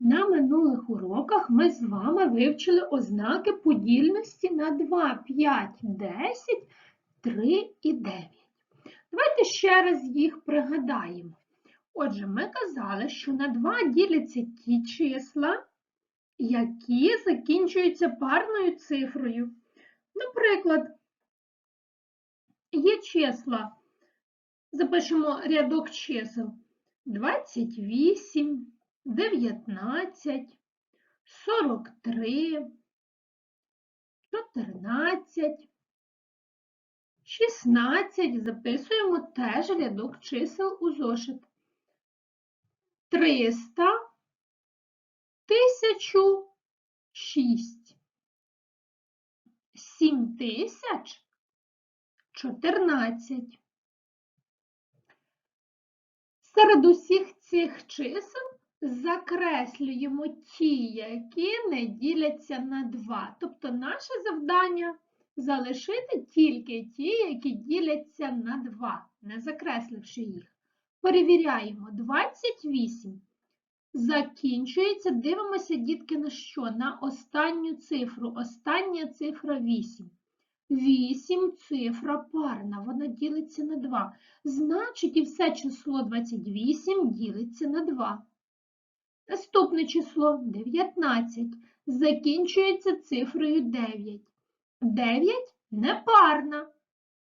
На минулих уроках ми з вами вивчили ознаки подільності на 2, 5, 10, 3 і 9. Давайте ще раз їх пригадаємо. Отже, ми казали, що на 2 діляться ті числа, які закінчуються парною цифрою. Наприклад, є числа, запишемо рядок чисел 28, 19, 43, 14, 16. Записуємо теж рядок чисел у зошит. 300, 1006, 7000, 14. Серед усіх цих чисел закреслюємо ті, які не діляться на 2. Тобто наше завдання залишити тільки ті, які діляться на 2, не закресливши їх. Перевіряємо 28. Закінчується, дивимося, дітки, на що? На останню цифру. Остання цифра 8. 8 цифра парна, вона ділиться на 2. Значить, і все число 28 ділиться на 2. Наступне число 19. Закінчується цифрою 9. 9 непарна,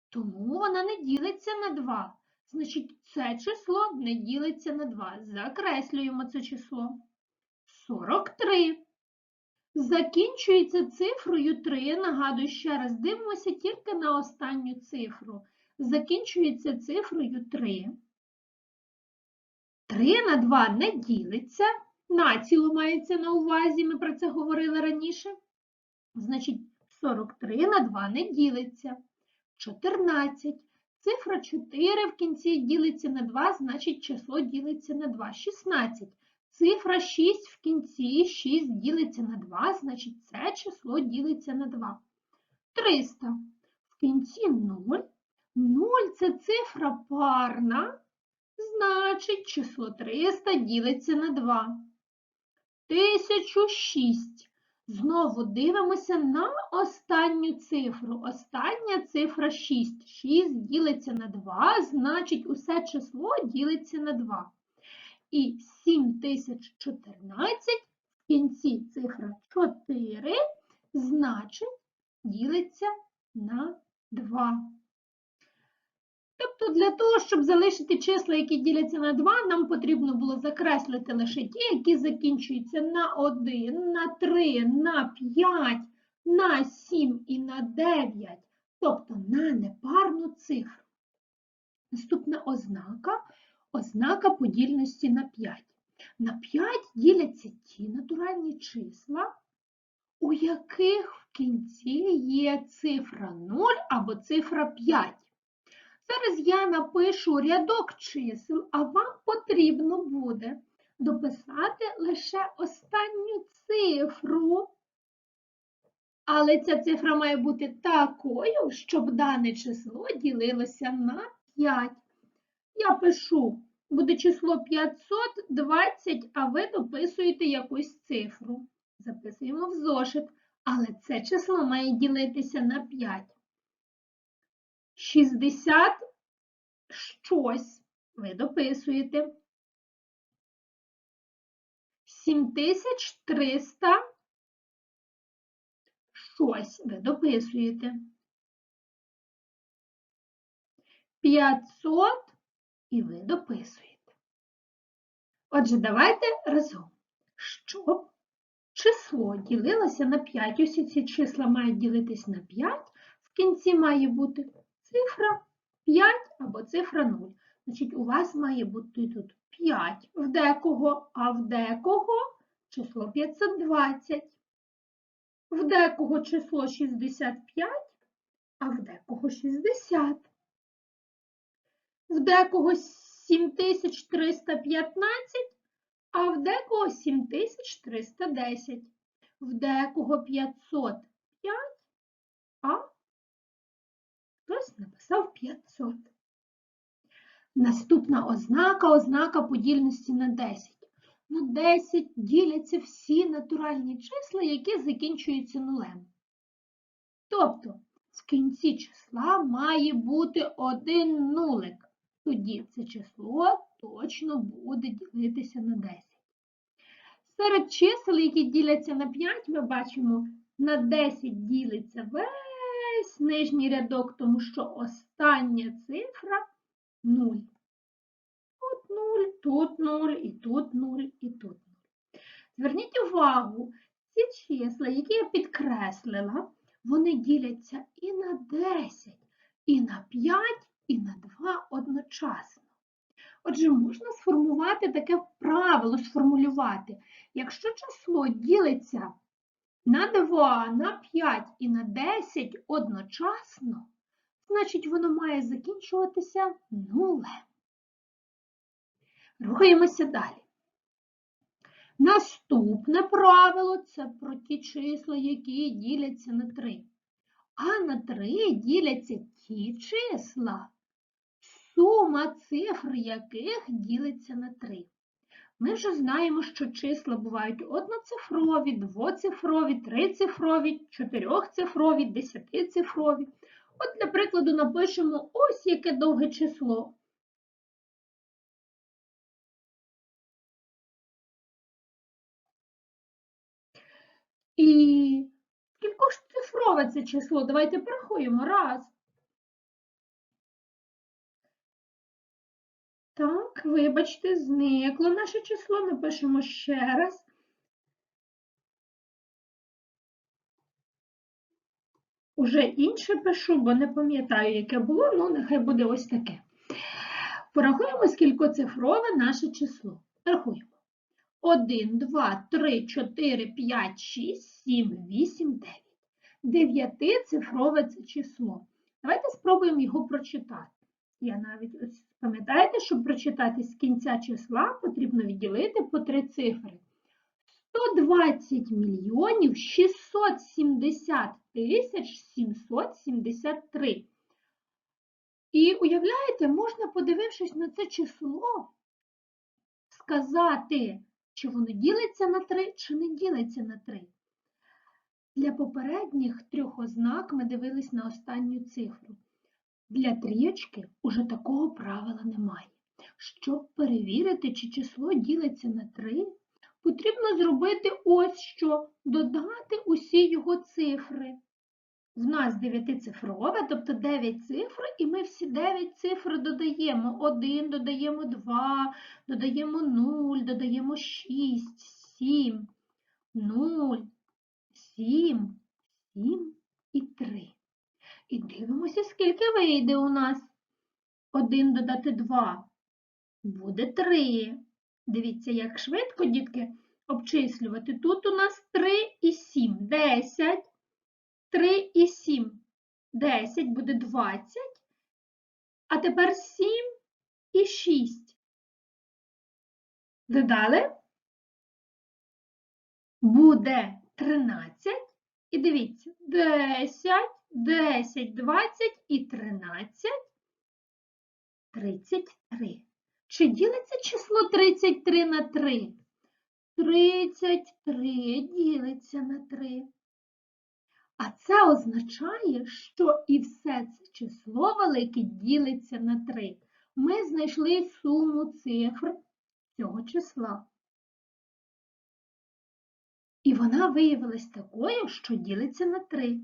тому вона не ділиться на 2. Значить, це число не ділиться на 2. Закреслюємо це число. 43. Закінчується цифрою 3. Нагадую ще раз, дивимося тільки на останню цифру. Закінчується цифрою 3. 3 на 2 не ділиться. Націло мається на увазі, ми про це говорили раніше. Значить, 43 на 2 не ділиться. 14. Цифра 4 в кінці ділиться на 2, значить число ділиться на 2. 16. Цифра 6 в кінці 6 ділиться на 2, значить це число ділиться на 2. 300. В кінці 0. 0 це цифра парна, значить число 300 ділиться на 2. 1006. Знову дивимося на останню цифру. Остання цифра 6. 6 ділиться на 2, значить усе число ділиться на 2. І 7014 в кінці цифра 4, значить, ділиться на 2. Тобто для того, щоб залишити числа, які діляться на 2, нам потрібно було закреслити лише ті, які закінчуються на 1, на 3, на 5, на 7 і на 9, тобто на непарну цифру. Наступна ознака ознака подільності на 5. На 5 діляться ті натуральні числа, у яких в кінці є цифра 0 або цифра 5. Зараз я напишу рядок чисел, а вам потрібно буде дописати лише останню цифру. Але ця цифра має бути такою, щоб дане число ділилося на 5. Я пишу, буде число 520, а ви дописуєте якусь цифру. Записуємо в зошит, але це число має ділитися на 5. 60 щось ви дописуєте. 7300 щось ви дописуєте. 500 і ви дописуєте. Отже, давайте разом. Щоб число ділилося на 5, усі ці числа мають ділитись на 5, в кінці має бути цифра 5 або цифра 0. Значить, у вас має бути тут 5 в декого, а в декого число 520. В декого число 65, а в декого 60. В декого 7315, а в декого 7310. В декого 505, а хтось написав 500. Наступна ознака ознака подільності на 10. на 10 діляться всі натуральні числа, які закінчуються нулем. Тобто в кінці числа має бути один нулик. Тоді це число точно буде ділитися на 10. Серед чисел, які діляться на 5, ми бачимо, на 10 ділиться весь нижній рядок, тому що остання цифра 0. Тут 0, тут 0, і тут 0, і тут 0. Зверніть увагу, ці числа, які я підкреслила, вони діляться і на 10, і на 5, і на 2 одночасно. Отже, можна сформувати таке правило, сформулювати. Якщо число ділиться на 2, на 5 і на 10 одночасно, значить воно має закінчуватися нулем. Рухаємося далі. Наступне правило це про ті числа, які діляться на 3. А на 3 діляться ті числа, сума цифр яких ділиться на 3. Ми вже знаємо, що числа бувають одноцифрові, двоцифрові, трицифрові, чотирьохцифрові, десятицифрові. От, для напишемо ось яке довге число. І скільки ж цифрове це число? Давайте порахуємо. Раз. Так, вибачте, зникло наше число. Напишемо ще раз. Уже інше пишу, бо не пам'ятаю, яке було, ну нехай буде ось таке. Порахуємо, скількоцифрове наше число. Рахуємо. 1, 2, 3, 4, 5, 6, 7, 8, 9. Дев'ятицифрове це число. Давайте спробуємо його прочитати. Я навіть пам'ятаєте, щоб прочитати з кінця числа, потрібно відділити по три цифри. 120 мільйонів 670 тисяч 773. І уявляєте, можна, подивившись на це число, сказати, чи воно ділиться на 3, чи не ділиться на 3. Для попередніх трьох ознак ми дивились на останню цифру. Для трієчки уже такого правила немає. Щоб перевірити, чи число ділиться на 3, потрібно зробити ось що додати усі його цифри. В нас дев'ятицифрове, тобто 9 цифр, і ми всі 9 цифр додаємо. 1, додаємо 2, додаємо 0, додаємо 6, 7, 0, 7, 7 і 3. І дивимося, скільки вийде у нас. 1 додати 2 буде 3. Дивіться, як швидко, дітки, обчислювати. Тут у нас 3 і 7, 10. 3 і 7. 10 буде 20. А тепер 7 і 6. Додали? Буде 13. І дивіться, 10, 10, 20 і 13, 33. Чи ділиться число 33 на 3? 33 ділиться на 3. А це означає, що і все це число велике ділиться на 3. Ми знайшли суму цифр цього числа. І вона виявилась такою, що ділиться на 3.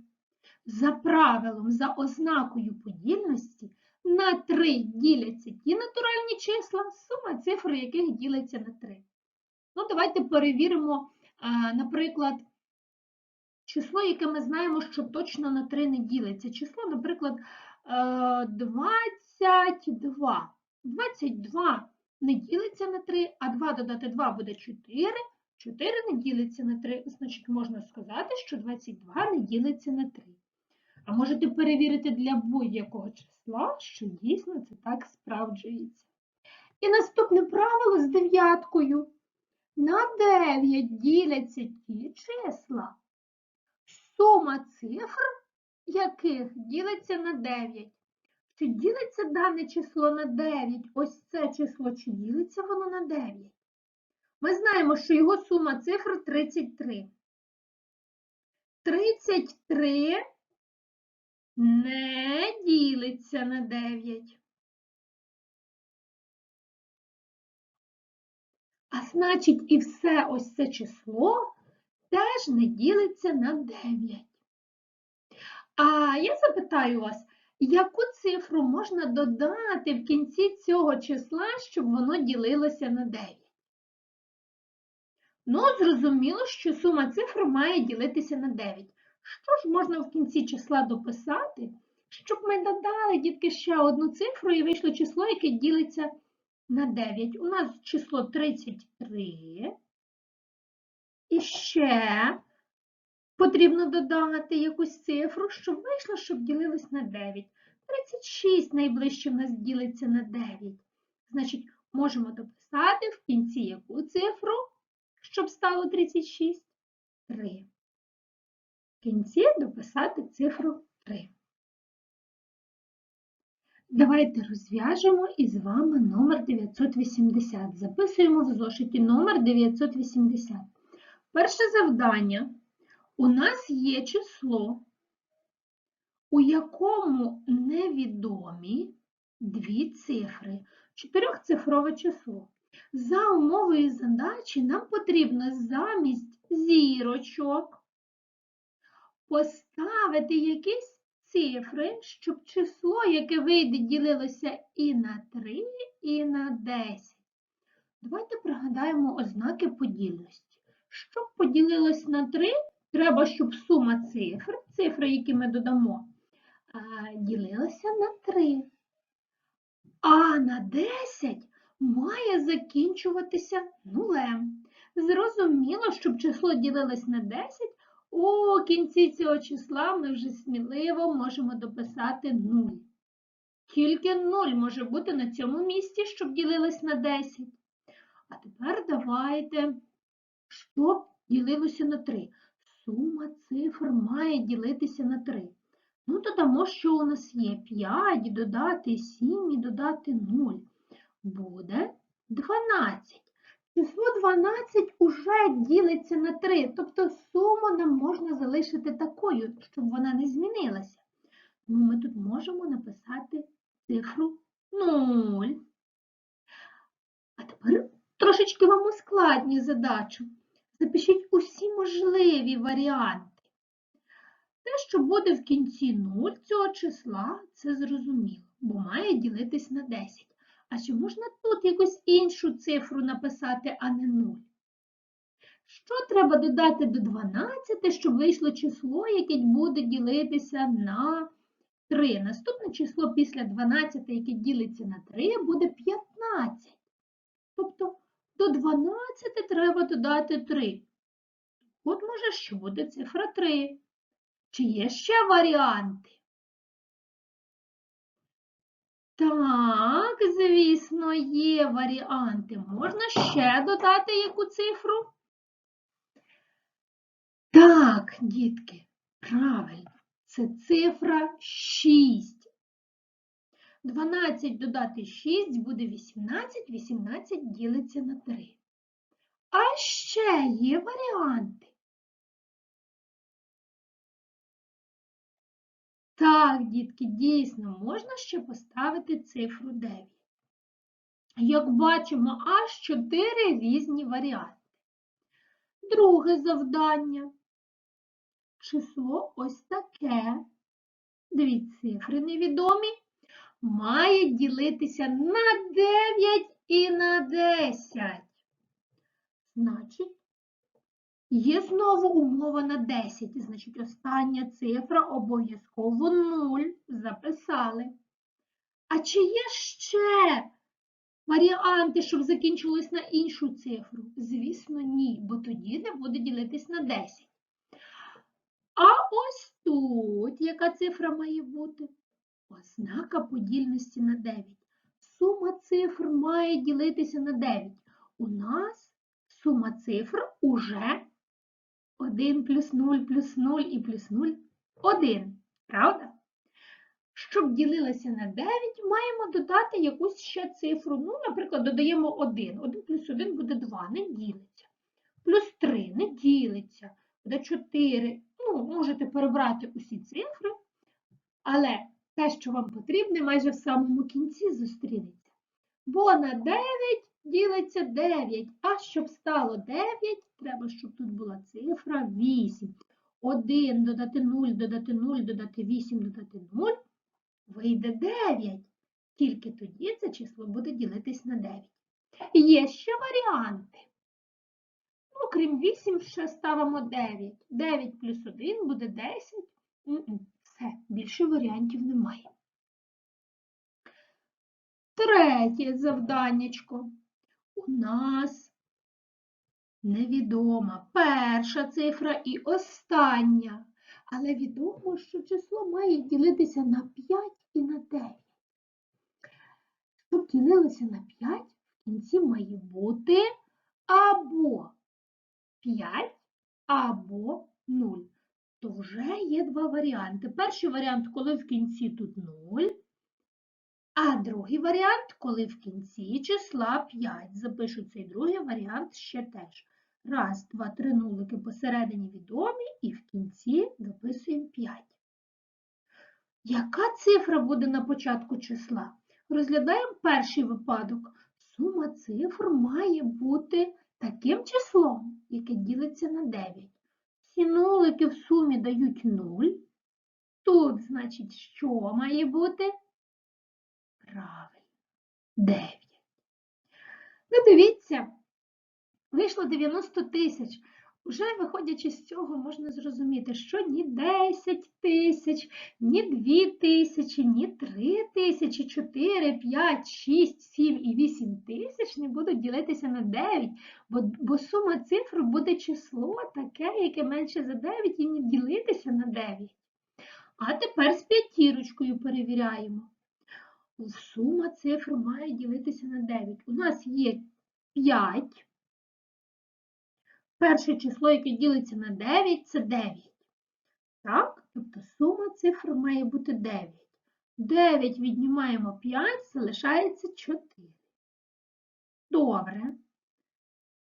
За правилом, за ознакою подільності, на 3 діляться ті натуральні числа, сума цифр яких ділиться на 3. Ну, давайте перевіримо, наприклад, число, яке ми знаємо, що точно на 3 не ділиться. Число, наприклад, 22. 22 не ділиться на 3, а 2 додати 2 буде 4. 4 не ділиться на 3, значить можна сказати, що 22 не ділиться на 3. А можете перевірити для будь-якого числа, що дійсно це так справджується. І наступне правило з дев'яткою. На 9 діляться ті числа, сума цифр, яких ділиться на 9. Чи ділиться дане число на 9? Ось це число, чи ділиться воно на 9? Ми знаємо, що його сума цифр 33. 33 не ділиться на 9. А значить, і все ось це число теж не ділиться на 9. А я запитаю вас, яку цифру можна додати в кінці цього числа, щоб воно ділилося на 9? Ну, зрозуміло, що сума цифр має ділитися на 9. Що ж можна в кінці числа дописати, щоб ми додали, дітки, ще одну цифру і вийшло число, яке ділиться на 9. У нас число 33. І ще потрібно додати якусь цифру, щоб вийшло, щоб ділилось на 9. 36 найближче в нас ділиться на 9. Значить, можемо дописати в кінці яку цифру, щоб стало 36? 3. Кінці дописати цифру 3. Давайте розв'яжемо із вами номер 980. Записуємо в зошиті номер 980. Перше завдання. У нас є число, у якому невідомі дві цифри. Чотирьохцифрове число. За умовою задачі нам потрібно замість зірочок поставити якісь цифри, щоб число, яке вийде, ділилося і на 3, і на 10. Давайте пригадаємо ознаки подільності. Щоб поділилось на 3, треба, щоб сума цифр, цифри, які ми додамо, ділилася на 3. А на 10 має закінчуватися нулем. Зрозуміло, щоб число ділилось на 10, у кінці цього числа ми вже сміливо можемо дописати 0. Тільки 0 може бути на цьому місці, щоб ділилось на 10. А тепер давайте, щоб ділилося на 3. Сума цифр має ділитися на 3. Ну, додамо, що у нас є 5, додати 7 і додати 0. Буде 12. Число 12 уже ділиться на 3, тобто суму нам можна залишити такою, щоб вона не змінилася. Тому ми тут можемо написати цифру 0. А тепер трошечки вам ускладнюю задачу. Запишіть усі можливі варіанти. Те, що буде в кінці 0 цього числа, це зрозуміло, бо має ділитись на 10. А чи можна тут якусь іншу цифру написати, а не 0? Що треба додати до 12, щоб вийшло число, яке буде ділитися на 3? Наступне число після 12, яке ділиться на 3, буде 15. Тобто до 12 треба додати 3. От може, що буде цифра 3. Чи є ще варіанти? Так, звісно, є варіанти. Можна ще додати яку цифру? Так, дітки, правильно, це цифра 6. 12 додати 6 буде 18, 18 ділиться на 3. А ще є варіанти. Так, дітки, дійсно, можна ще поставити цифру 9. Як бачимо, аж 4 різні варіанти. Друге завдання. Число ось таке. Дві цифри невідомі. Має ділитися на 9 і на 10. Значить, Є знову умова на 10, значить остання цифра обов'язково 0 записали. А чи є ще варіанти, щоб закінчилось на іншу цифру? Звісно, ні, бо тоді не буде ділитись на 10. А ось тут яка цифра має бути? Ознака подільності на 9. Сума цифр має ділитися на 9. У нас сума цифр уже 1 плюс 0 плюс 0 і плюс 0 1. Правда? щоб ділилася на 9, маємо додати якусь ще цифру. Ну, наприклад, додаємо 1. 1 плюс 1 буде 2, не ділиться. Плюс 3 не ділиться. Буде 4. Ну, можете перебрати усі цифри, але те, що вам потрібне, майже в самому кінці зустрінеться. Бо на 9 ділиться 9, а щоб стало 9, треба, щоб тут була цифра 8. 1 додати 0, додати 0, додати 8, додати 0, вийде 9. Тільки тоді це число буде ділитись на 9. Є ще варіанти. Ну, крім 8, ще ставимо 9. 9 плюс 1 буде 10. Все, більше варіантів немає. Третє завданнячко. У нас невідома перша цифра і остання. Але відомо, що число має ділитися на 5 і на 9. Щоб ділилося на 5, в кінці має бути або 5, або 0. То вже є два варіанти. Перший варіант, коли в кінці тут 0, а другий варіант, коли в кінці числа 5. Запишу цей другий варіант ще теж. Раз, два, три нулики посередині відомі і в кінці дописуємо 5. Яка цифра буде на початку числа? Розглядаємо перший випадок. Сума цифр має бути таким числом, яке ділиться на 9. Всі нулики в сумі дають 0. Тут, значить, що має бути? Правильно, 9. Ну, дивіться, вийшло 90 тисяч. Уже виходячи з цього, можна зрозуміти, що ні 10 тисяч, ні 2 тисячі, ні 3 тисячі, 4, 5, 6, 7 і 8 тисяч не будуть ділитися на 9, бо, бо сума цифр буде число таке, яке менше за 9 і не ділитися на 9. А тепер з п'ятірочкою перевіряємо. Сума цифр має ділитися на 9. У нас є 5. Перше число, яке ділиться на 9, це 9. Так? Тобто сума цифр має бути 9. 9 віднімаємо 5, залишається 4. Добре.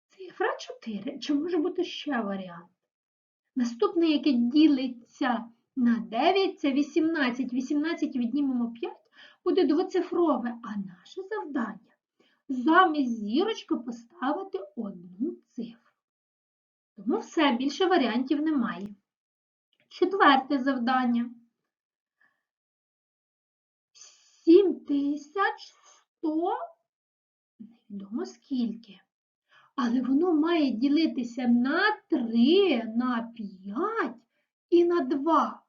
Цифра 4. Чи може бути ще варіант? Наступне, яке ділиться на 9, це 18. 18 віднімемо 5, буде двоцифрове. А наше завдання замість зірочки поставити одну цифру. Тому все, більше варіантів немає. Четверте завдання. 7100, невідомо скільки. Але воно має ділитися на 3, на 5 і на 2.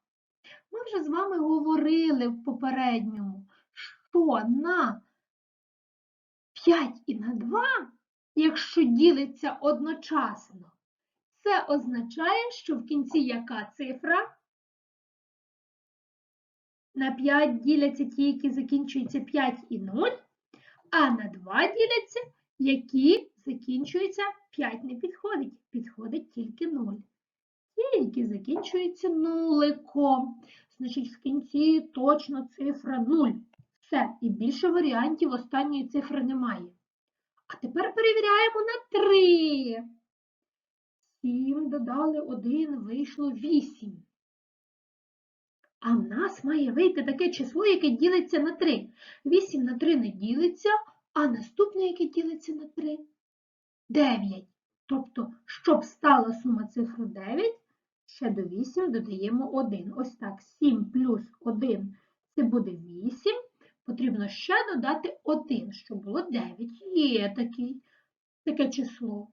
Ми вже з вами говорили в попередньому, що на 5 і на 2, якщо ділиться одночасно, це означає, що в кінці яка цифра? На 5 діляться ті, які закінчуються 5 і 0, а на 2 діляться, які закінчуються 5 не підходить, підходить тільки 0. Ті, які закінчуються нуликом. Значить, в кінці точно цифра 0. Все, і більше варіантів останньої цифри немає. А тепер перевіряємо на 3. 7 додали 1, вийшло 8. А в нас має вийти таке число, яке ділиться на 3. 8 на 3 не ділиться, а наступне, яке ділиться на 3 9. Тобто, щоб стала сума цифру 9, ще до 8 додаємо 1. Ось так, 7 плюс 1 це буде 8. Потрібно ще додати 1, щоб було 9. Є такий, таке число.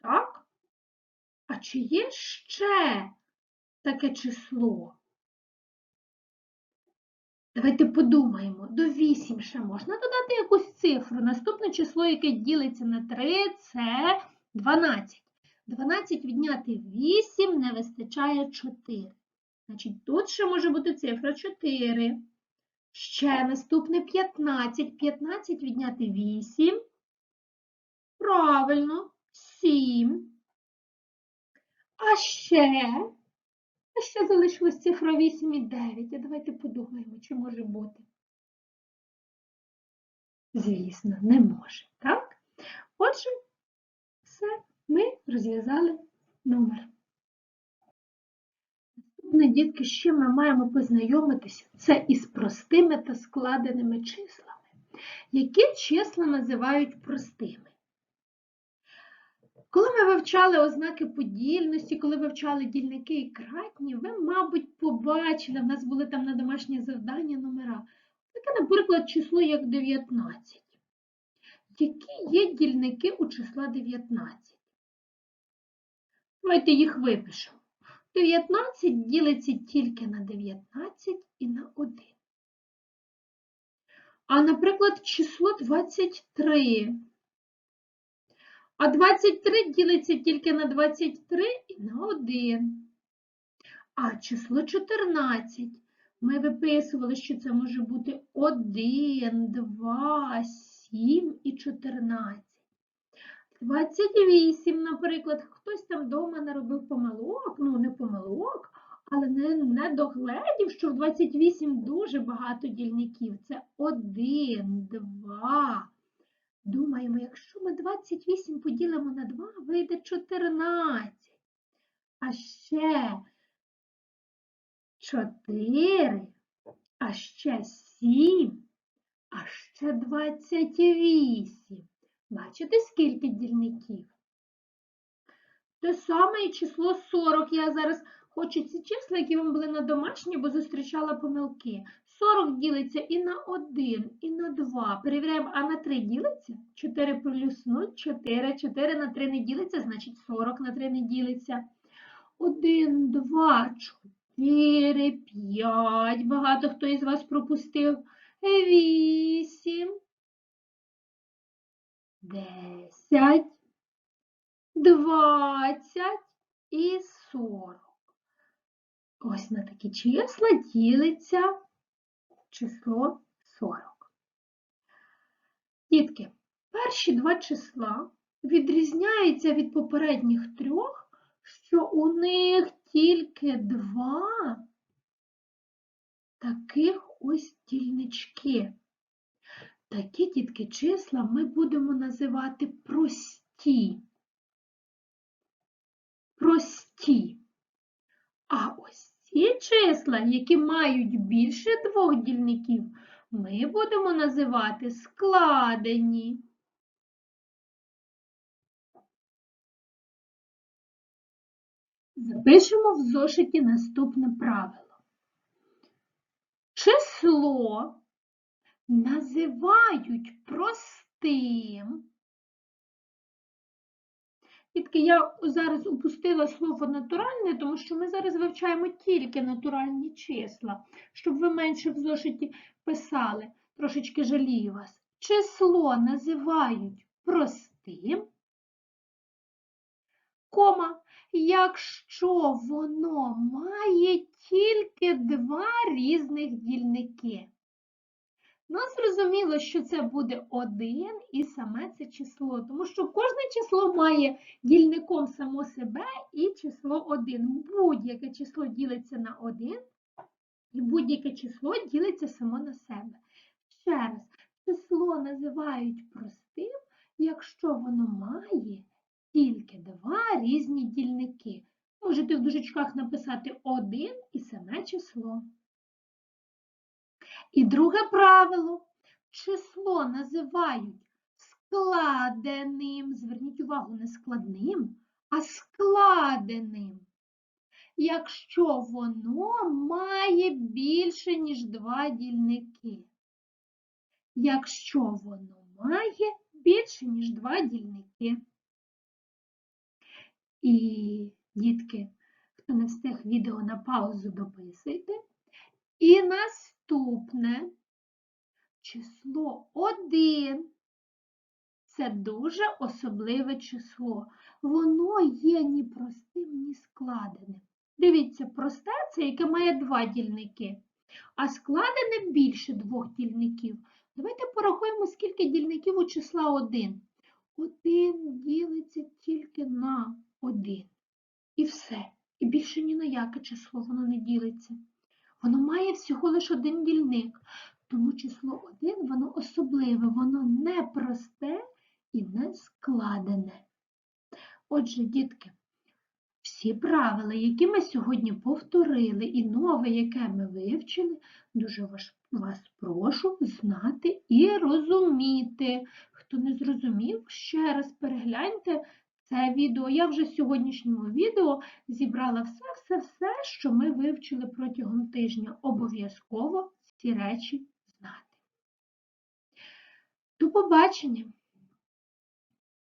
Так? А чи є ще таке число? Давайте подумаємо. До 8 ще можна додати якусь цифру. Наступне число, яке ділиться на 3, це 12. 12 відняти 8 не вистачає 4. Значить, тут ще може бути цифра 4. Ще наступне 15. 15 відняти 8. Правильно, 7. А ще А ще залишилась цифра 8 і 9. А давайте подумаємо, чи може бути. Звісно, не може, так? Отже, все, ми розв'язали номер. Наступне, дітки, з чим ми маємо познайомитися, це із простими та складеними числами. Які числа називають простими? Коли ми вивчали ознаки подільності, коли вивчали дільники і кратні, ви, мабуть, побачили, в нас були там на домашнє завдання номера. Таке, наприклад, число як 19. Які є дільники у числа 19? Давайте їх випишемо. 19 ділиться тільки на 19 і на 1. А, наприклад, число 23. А 23 ділиться тільки на 23 і на 1. А число 14. Ми виписували, що це може бути 1, 2, 7 і 14. 28, наприклад, хтось там вдома наробив помилок, ну не помилок, але не, не догледів, що в 28 дуже багато дільників. Це 1, 2. Думаємо, якщо ми 28 поділимо на 2, вийде 14. А ще 4, а ще 7, а ще 28. Бачите, скільки дільників? Те саме і число 40. Я зараз хочу ці числа, які вам були на домашні, бо зустрічала помилки. 40 ділиться і на 1, і на 2. Перевіряємо, а на 3 ділиться? 4 плюс 0 – 4. 4 на 3 не ділиться, значить 40 на 3 не ділиться. 1, 2, 4, 5. Багато хто із вас пропустив. 8, 10, 20 і 40. Ось на такі числа ділиться число 40. Дітки, перші два числа відрізняються від попередніх трьох, що у них тільки два таких ось дільнички. Такі дітки числа ми будемо називати прості. Прості. А ось ці числа, які мають більше двох дільників, ми будемо називати складені. Запишемо в зошиті наступне правило. Число називають простим. Тільки я зараз упустила слово натуральне, тому що ми зараз вивчаємо тільки натуральні числа, щоб ви менше в зошиті писали. Трошечки жалію вас. Число називають простим, кома, якщо воно має тільки два різних дільники. Ну, зрозуміло, що це буде один і саме це число, тому що кожне число має дільником само себе і число 1. Будь-яке число ділиться на 1, і будь-яке число ділиться само на себе. Ще раз, число називають простим, якщо воно має тільки два різні дільники. Можете в дужечках написати 1 і саме число. І друге правило. Число називають складеним. Зверніть увагу, не складним, а складеним. Якщо воно має більше, ніж два дільники. Якщо воно має більше, ніж два дільники. І, дітки, хто не встиг відео на паузу, дописуйте. І наступне число 1. Це дуже особливе число. Воно є ні простим, ні складеним. Дивіться, просте це яке має два дільники, а складене більше двох дільників. Давайте порахуємо, скільки дільників у числа 1. 1 ділиться тільки на 1. І все. І більше ні на яке число воно не ділиться. Воно має всього лише один дільник, тому число 1 воно особливе, воно не просте і не складене. Отже, дітки, всі правила, які ми сьогодні повторили, і нове, яке ми вивчили, дуже вас прошу знати і розуміти. Хто не зрозумів, ще раз перегляньте це відео. Я вже в сьогоднішньому відео зібрала все-все-все, що ми вивчили протягом тижня. Обов'язково ці речі знати. До побачення!